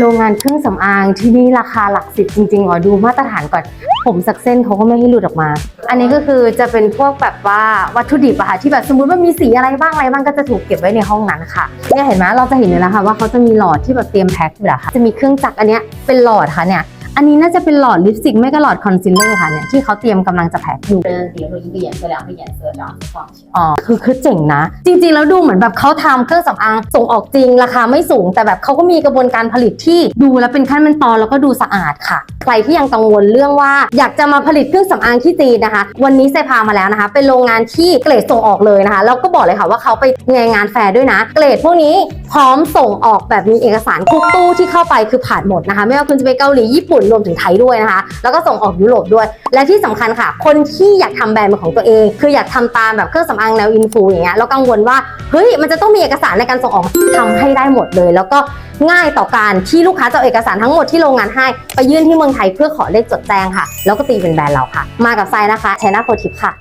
โรงงานเครื่องสำอางที่นี่ราคาหลักสิบจริงๆอ๋อดูมาตรฐานก่อน ผมสักเส้นเขาก็ไม่ให้หลุดออกมา อันนี้ก็คือจะเป็นพวกแบบว่าวัตถุดิบอะค่ะที่แบบสมมติว่ามีสีอะไรบ้างอะไรบ้างก็จะถูกเก็บไว้ในห้องนั้นค่ะเนี่ยเห็นไหมเราจะเห็นเลยแล้วค่ะว่าเขาจะมีหลอดที่แบบเตรียมแพ็คอยู่แล้วค่ะจะมีเครื่องจักรอันเนี้ยเป็นหลอดค่ะเนี่ย อันนี้น่าจะเป็นหลอดลิปสติกไม่ก็หลอดคอนซีลเลอร์ค่ะเนี่ยที่เขาเตรียมกำลังจะแพ็คอยู่ 跟比如说一个颜色、两个颜色这样子放起来。 อ๋อ คือคือเจ๋งนะ จริงๆ แล้วดูเหมือนแบบเขาทำเครื่องสำอางส่งออกจริง ราคาไม่สูง แต่แบบเขาก็มีกระบวนการผลิตที่ดูแล้วเป็นขั้นเป็นตอนแล้วก็ดูสะอาดค่ะ ใครที่ยังกังวลเรื่องว่าอยากจะมาผลิตเครื่องสำอางที่จีนนะคะ วันนี้เซพามาแล้วนะคะ เป็นโรงงานที่เกรดส่งออกเลยนะคะแล้วก็บอกเลยค่ะว่าเขาไปในงานแฟร์ด้วยนะ เกรดพวกนี้พร้อมส่งออกแบบมีเอกสารทุกตู้ที่เข้าไปคือผ่านหมดนะคะ ไม่ว่าคุณจะไปเกาหลีญี่ปุ่นรวมถึงไทยด้วยนะคะ แล้วก็ส่งออกยุโรปด้วย และที่สำคัญค่ะ คนที่อยากทำแบรนด์เป็นของตัวเอง คืออยากทำตามแบบเครื่องสำอางแนวอินฟูอย่างเงี้ยแล้วกังวลว่าเฮ้ยมันจะต้องมีเอกสารในการส่งออกทำให้ได้หมดเลย แล้วก็ง่ายต่อการที่ลูกค้าจะเอาเอกสารทั้งหมดที่โรงงานให้ไปยื่นที่เมืองไทยเพื่อขอเลขจดแจ้งค่ะ แล้วก็ตีเป็นแบรนด์เราค่ะ มากับไซนะคะคะชนะโฟทิปค่ะ